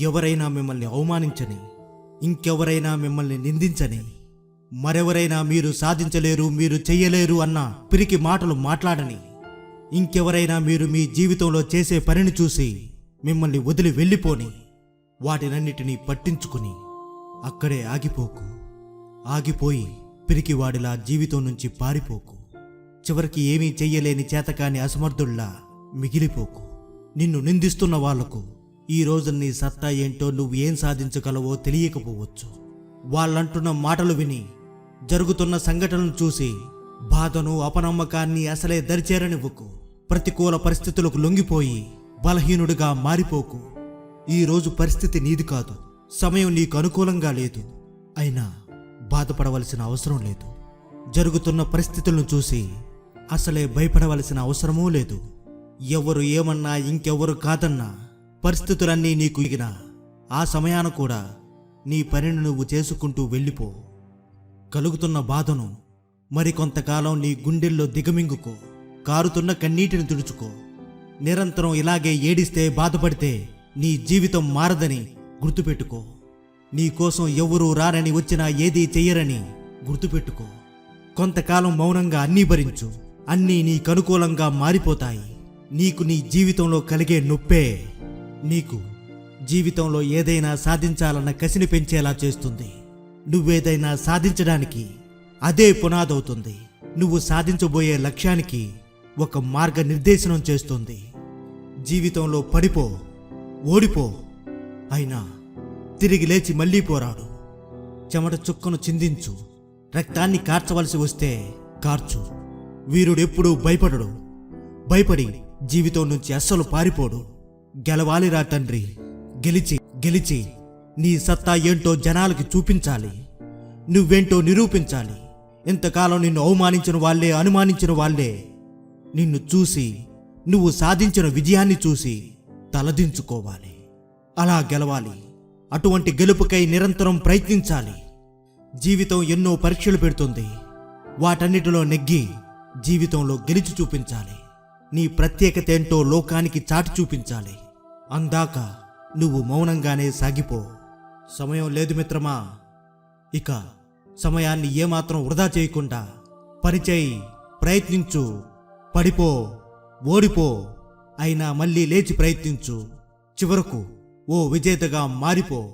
ఎవరైనా మిమ్మల్ని అవమానించని ఇంకెవరైనా మిమ్మల్ని నిందించని మరెవరైనా మీరు సాధించలేరు మీరు చెయ్యలేరు అన్న పిరికి మాటలు మాట్లాడని ఇంకెవరైనా మీరు మీ జీవితంలో చేసే పనిని చూసి మిమ్మల్ని వదిలి వెళ్ళిపోని వాటినన్నిటినీ పట్టించుకుని అక్కడే ఆగిపోకు. ఆగిపోయి పిరికివాడిలా జీవితం నుంచి పారిపోకు. చివరికి ఏమీ చెయ్యలేని చేతకాని అసమర్థుల్లా మిగిలిపోకు. నిన్ను నిందిస్తున్న వాళ్ళకు ఈ రోజు నీ సత్తా ఏంటో నువ్వు ఏం సాధించగలవో తెలియకపోవచ్చు. వాళ్ళంటున్న మాటలు విని జరుగుతున్న సంఘటనలు చూసి బాధను అపనమ్మకాన్ని అసలే దరిచేరనివ్వకు. ప్రతికూల పరిస్థితులకు లొంగిపోయి బలహీనుడిగా మారిపోకు. ఈ రోజు పరిస్థితి నీది కాదు. సమయం నీకు అనుకూలంగా లేదు. అయినా బాధపడవలసిన అవసరం లేదు. జరుగుతున్న పరిస్థితులను చూసి అసలే భయపడవలసిన అవసరమూ లేదు. ఎవరు ఏమన్నా ఇంకెవరు కాదన్నా పరిస్థితులన్నీ నీకు ఇగిన. ఆ సమయాన కూడా నీ పనిని నువ్వు చేసుకుంటూ వెళ్ళిపో. కలుగుతున్న బాధను మరికొంతకాలం నీ గుండెల్లో దిగమింగుకో. కారుతున్న కన్నీటిని తుడుచుకో. నిరంతరం ఇలాగే ఏడిస్తే బాధపడితే నీ జీవితం మారదని గుర్తుపెట్టుకో. నీ కోసం ఎవరూ రారని వచ్చినా ఏదీ చెయ్యరని గుర్తుపెట్టుకో. కొంతకాలం మౌనంగా అన్నీ భరించు. అన్నీ నీకనుకూలంగా మారిపోతాయి. నీకు నీ జీవితంలో కలిగే నొప్పే. నీకు జీవితంలో ఏదైనా సాధించాలన్న కసిని పెంచేలా చేస్తుంది. నువ్వేదైనా సాధించడానికి అదే పునాదవుతుంది. నువ్వు సాధించబోయే లక్ష్యానికి ఒక మార్గనిర్దేశనం చేస్తుంది. జీవితంలో పడిపో ఓడిపో అయినా తిరిగి లేచి మళ్ళీ పోరాడు. చెమట చుక్కను చిందించు. రక్తాన్ని కార్చవలసి వస్తే కార్చు. వీరుడెప్పుడూ భయపడడు. భయపడి జీవితం నుంచి అస్సలు పారిపోడు. గెలవాలిరా తండ్రి. గెలిచి గెలిచి. నీ సత్తా ఏంటో జనాలకి చూపించాలి. నువ్వేంటో నిరూపించాలి. ఇంతకాలం నిన్ను అవమానించిన వాళ్ళే అనుమానించిన వాళ్ళే. నిన్ను చూసి నువ్వు సాధించిన విజయాన్ని చూసి తలదించుకోవాలి. అలా గెలవాలి. అటువంటి గెలుపుకై నిరంతరం ప్రయత్నించాలి. జీవితం ఎన్నో పరీక్షలు పెడుతుంది. వాటన్నిటిలో నెగ్గి జీవితంలో గెలిచి చూపించాలి. నీ ప్రత్యేకత ఏంటో లోకానికి చాటి చూపించాలి. అందాక నువ్వు మౌనంగానే సాగిపో. సమయం లేదు మిత్రమా? ఇక సమయాన్ని ఏమాత్రం వృధా చేయకుండా పనిచేయి ప్రయత్నించు. పడిపో ఓడిపో అయినా మళ్ళీ లేచి ప్రయత్నించు. చివరకు ఓ విజేతగా మారిపో.